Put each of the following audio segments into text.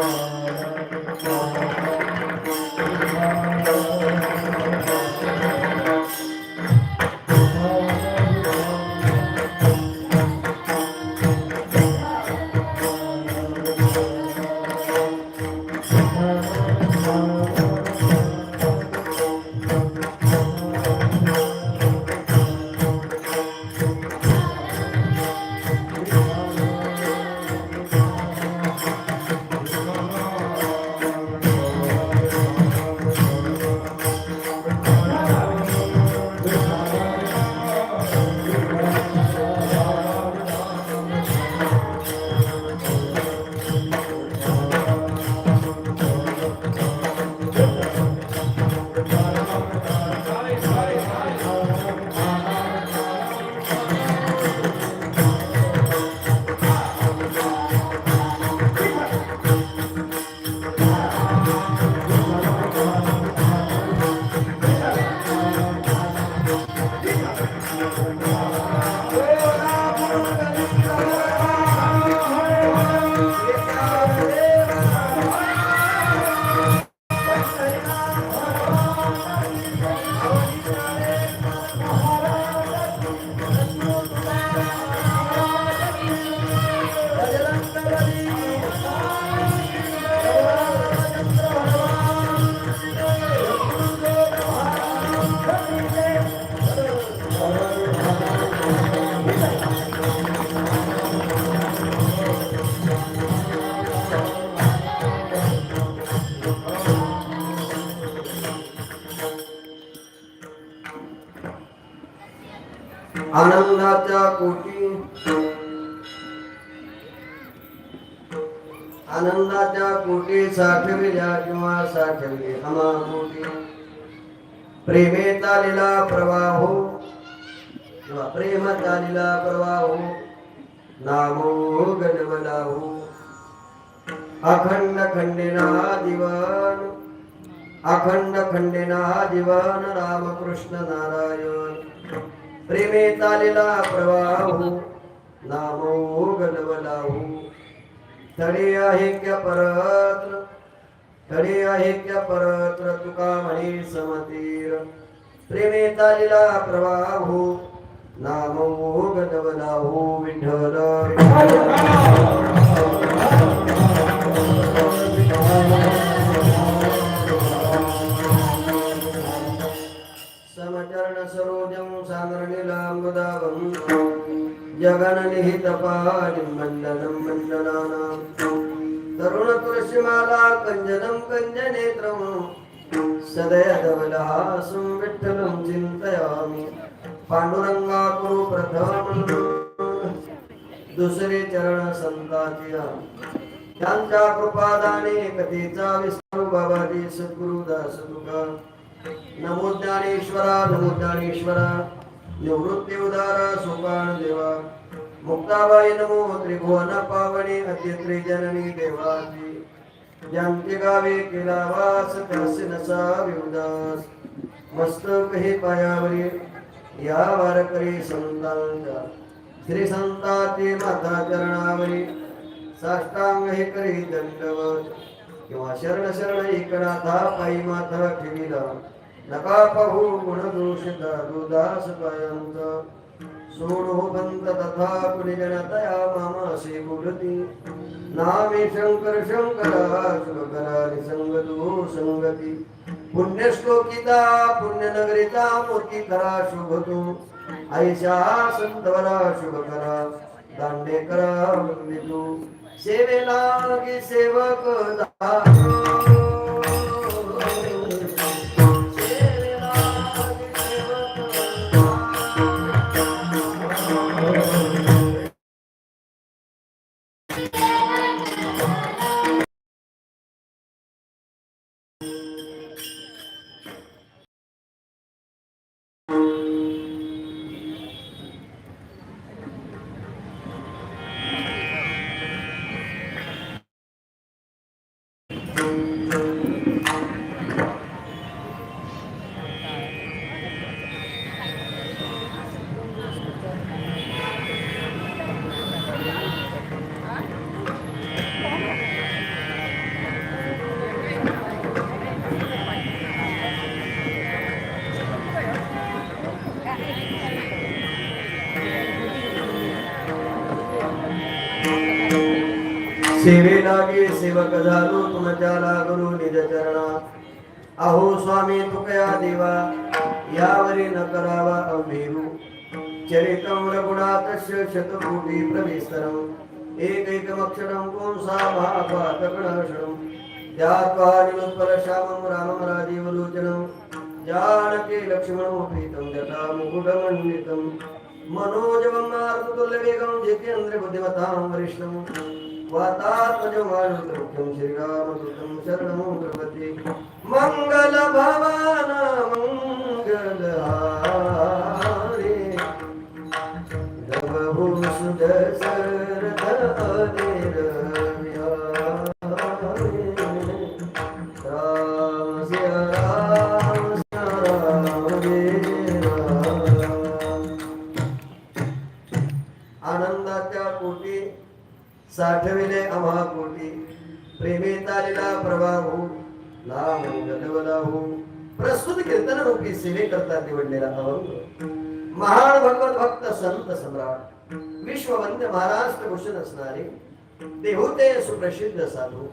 Oh. आनंदाच्या कोटी आनंदाच्या कोटी साठविल्या किंवा साठविले हमा कोटी प्रेमे चालिला प्रवाहो. किंवा प्रेम चालिला प्रवाहो. नामो गणवलाहो अखंड खंडेना दिवान. अखंड खंडेना दिवान रामकृष्ण नारायण. प्रेमे चालेला प्रवाहो नामो गणवलाहो तडे आहे क्या परत्र तडे आहे क्या परत्र तुका म्हणे समतीर. प्रेमे चालेला प्रवाहो नामो गणवलाहो विठ्ठल. जगननिहितपाणिं मण्डलं मण्डलानां तरुणतुलसीमाला कञ्जनं कञ्जनेत्रं सदयधवलहासं विठ्ठलं चिन्तयामि पांडुरंगा कुरु प्रथम. दुसरे चरण संताची त्यांच्या कृपादाने कथेचा विस्तार बाबाजी सद्गुरु दास तुका. नमो ज्ञानेश्वरा नमो ज्ञानेश्वरा. निवृत्ती उदारा सोपान देवा. मुक्ताबाई नमो त्रिभुवन पावने अद्य जननी देवाची ज्यांचे गावे केला वास त्यास नसावे उदास मस्तक हे पायावरील या वारकरी संतांच्या श्री संताचे माता चरणावरी साष्टांग हे करी दंडवत किंवा शरण शरण एकनाथा पायी माथा ठेविला। नका पाहू गुण दोष कायंत सोडो तथा कुलिजनतया जनतया मामासे बोलती। नामे शंकर शंकरा शुभकरा निसंगतो संगती। पुण्यश्लोकिता पुण्यनगरिता मोती शुभतु। शुभतो ऐशा संतवरा शुभकरा दांडेकरा वंदितो। सेवेला गे सेवक दासो. सेवे लागे सेवक झालो तुमच्या लागलो निज चरणा. अहो स्वामी तुकया देवा यावरी न करावा अमेरू चरितं रघुनाथस्य शतकोटी प्रविस्तरम् एकैकमक्षरं पुंसा महापातकणाशरम् ध्यात्वा निरुत्पलश्यामं रामं राजीवलोचनं जानके लक्ष्मणोपीतं जटा मुकुटमण्डितं मनोजवं मारुतुल्यवेगं जितेन्द्रबुद्धिमतां वरिष्ठम् वातात्मजमानुकृत्यं श्रीरामदूतं शरणं मङ्गलहारे राम सिया आठविले आम्हा कोटी प्रेमेत आलेला प्रभाव गलवलाहू प्रस्तुत कीर्तन रूपी सेवे करता निवडलेला अभंग महान भगवत भक्त संत सम्राट। विश्ववंद्य महाराष्ट्र भूषण असणारे। देहोते सुप्रसिद्ध साधू।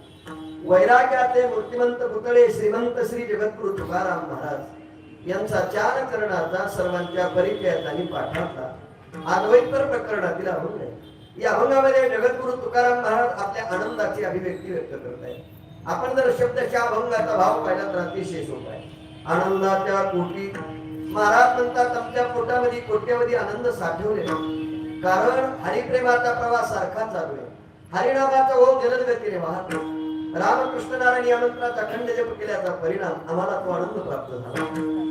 वैराग्याचे मूर्तिमंत पुतळे श्रीमंत श्री जगद्गुरु तुकाराम महाराज यांचा चार करणाचा सर्वांच्या परिचयात आणि पाठातला अद्वैतर प्रकरणातील अभंग आहे. या अभंगामध्ये जगद्गुरु तुकाराम महाराज आपल्या आनंदाची अभिव्यक्ती व्यक्त करत आहेत. आपण जर शब्दच्या अभंगाचा भाव पाहिला तर अतिशय सोपा आहे. आनंदाच्या कोटी महाराज म्हणतात आमच्या पोटामध्ये कोट्यामध्ये आनंद साठवले कारण हरिप्रेमाचा प्रवास सारखा चालू आहे. हरिनामाचा ओघ जलद गतीने वाहतो रामकृष्ण नारायण या मंत्राचा अखंड जप केल्याचा परिणाम आम्हाला तो आनंद प्राप्त झाला.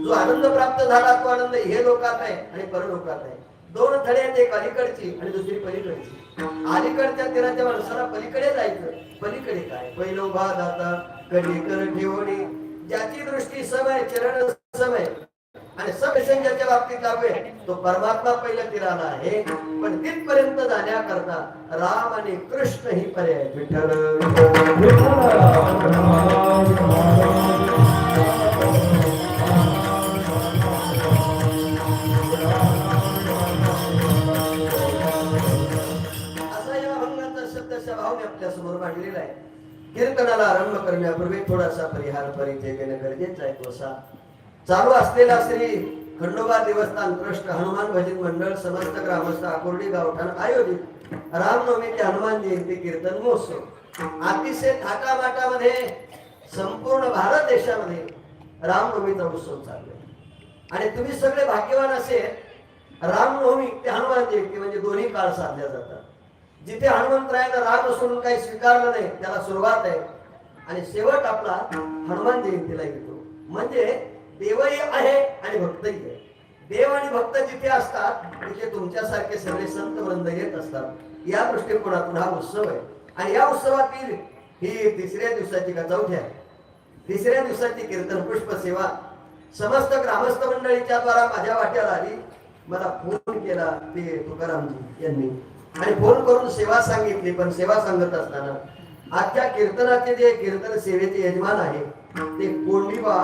जो आनंद प्राप्त झाला तो आनंद हे लोकात आहे आणि परलोकात आहे. दोन थडे आहेत एक अलीकडची आणि दुसरी पलीकडची. अलीकडच्या तीराच्या माणसाला पलीकडे जायचं. पलीकडे काय? पहिलं उभा दाता कधी कर ठेवणे. ज्याची दृष्टी समय चरण समय आणि सबसेंजरच्या बाबतीत लागू आहे. तो परमात्मा पहिल्या तीराला आहे. पण तिथपर्यंत जाण्याकरता राम आणि कृष्ण ही पर्याय विठ्ठल. मांडलेला आहे. कीर्तनाला आरंभ करण्यापूर्वी थोडासा परिहार परिचय घेणं गरजेचं आहे कोसा. चालू असलेला श्री खंडोबा देवस्थान ट्रस्ट हनुमान भजन मंडळ समस्त ग्रामस्थ आकुर्डी गावठाण आयोजित. रामनवमी ते हनुमान जयंती कीर्तन महोत्सव. अतिशय थाटामाटामध्ये संपूर्ण भारत देशामध्ये रामनवमीचा उत्सव चालू आणि तुम्ही सगळे भाग्यवान असे रामनवमी ते हनुमान जयंती म्हणजे दोन्ही काळ साधल्या जातात. जिथे हनुमंतरायानं राग सोडून काही स्वीकारलं नाही त्याला सुरुवात आहे. आणि शेवट आपला हनुमान जयंतीला येतो. म्हणजे देवही आहे आणि भक्तही आहे. देव आणि भक्त जिथे असतात तिथे तुमच्यासारखे सगळे संत वृंद येत असतात. या दृष्टिकोनातून हा उत्सव आहे. आणि या उत्सवातील ही तिसऱ्या दिवसाची का चौथ्या तिसऱ्या दिवसाची कीर्तन पुष्प सेवा. समस्त ग्रामस्थ मंडळीच्या द्वारा माझ्या वाट्याला आली. मला फोन केला ते तुकारामजी यांनी. आणि फोन करून सेवा सांगितली पण सेवा सांगत असताना आजच्या कीर्तनाचे जे कीर्तन सेवेचे यजमान आहे ते कोंडिबा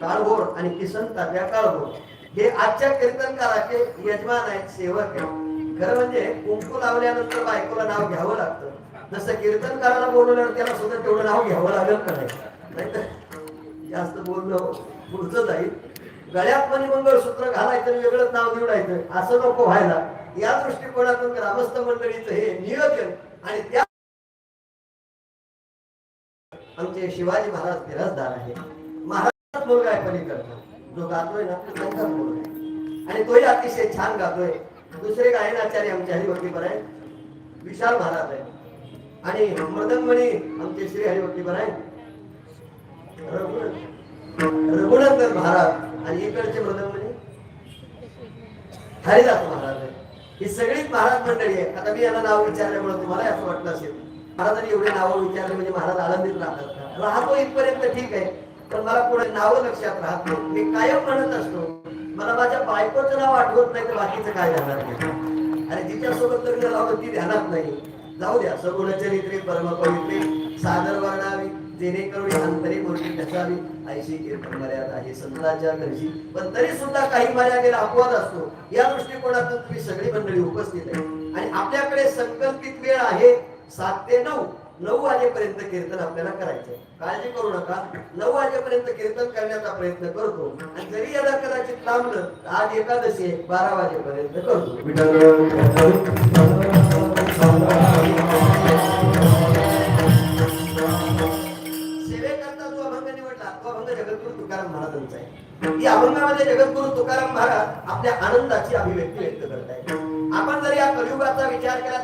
काळभोर आणि किसन तात्या काळभोर. हे आजच्या कीर्तनकाराचे यजमान आहेत सेवक आहेत. खरं म्हणजे कुंकू लावल्यानंतर बायकोला नाव घ्यावं लागतं. जसं कीर्तनकाराला बोलवल्यावर त्याला सुद्धा तेवढं नाव घ्यावं लागेल का नाही? नाहीतर जास्त बोलणं पुढचं जाईल. गळ्यात मनी मंगळसूत्र घालायचं वेगळंच नाव निवडायचं असं नको व्हायला. या दृष्टिकोनातून ग्रामस्थ मंडळीचं हे नियोजन आणि त्या आमचे शिवाजी महाराज बिराजदार आहे महाराज मुलगा आहे पलीकडचा. जो गातोय ना तो मुलगा आहे. आणि तोही अतिशय छान गातोय. दुसरे गायनाचार्य आमचे हरिभक्तीपर आहे विशाल महाराज आहे आणि मृदंगमणी आमचे श्री हरिभक्तीपर आहे रघुनंदन महाराज आणि इकडचे मृदंगमणी हरिदास महाराज आहे ही सगळीच महाराज मंडळी आहे आता मी याला नाव विचारल्यामुळे तुम्हाला असं वाटलं असेल. महाराजांनी एवढे नावं विचारले म्हणजे महाराज आनंदित राहतात का? राहतो इथपर्यंत ठीक आहे. पण मला पुढे नावं लक्षात राहत नाही मी कायम म्हणत असतो मला माझ्या बायकोचं नाव आठवत नाही तर बाकीचं काय जाणार नाही आणि जिच्यासोबत लग्न लावलं ती ध्यानात नाही. जाऊ द्या सगुण चरित्रे परम पवित्रे सादर वर्णावी. जेणेकरून आंतरिक गोष्टी कसावी ऐशी कीर्तन मर्यादा आहे संतांच्या घरची पण तरी सुद्धा काही मर्यादेला अपवाद असतो या दृष्टिकोनातून तुम्ही सगळी मंडळी उपस्थित आहे आणि आपल्याकडे संकल्पित वेळ आहे सात ते नऊ नऊ वाजेपर्यंत कीर्तन आपल्याला करायचंय काळजी करू नका नऊ वाजेपर्यंत कीर्तन करण्याचा प्रयत्न करतो आणि जरी याला कदाचित लांबलं तर आज एकादशी आहे बारा वाजेपर्यंत करतो निवडला जगद्गुरु तुकाराम महाराजांचा आहे. या अभंगामध्ये जगद्गुरु तुकाराम महाराज आपल्या आनंदाची अभिव्यक्ती व्यक्त करत आहे आपण जर या कलियुगाचा विचार केला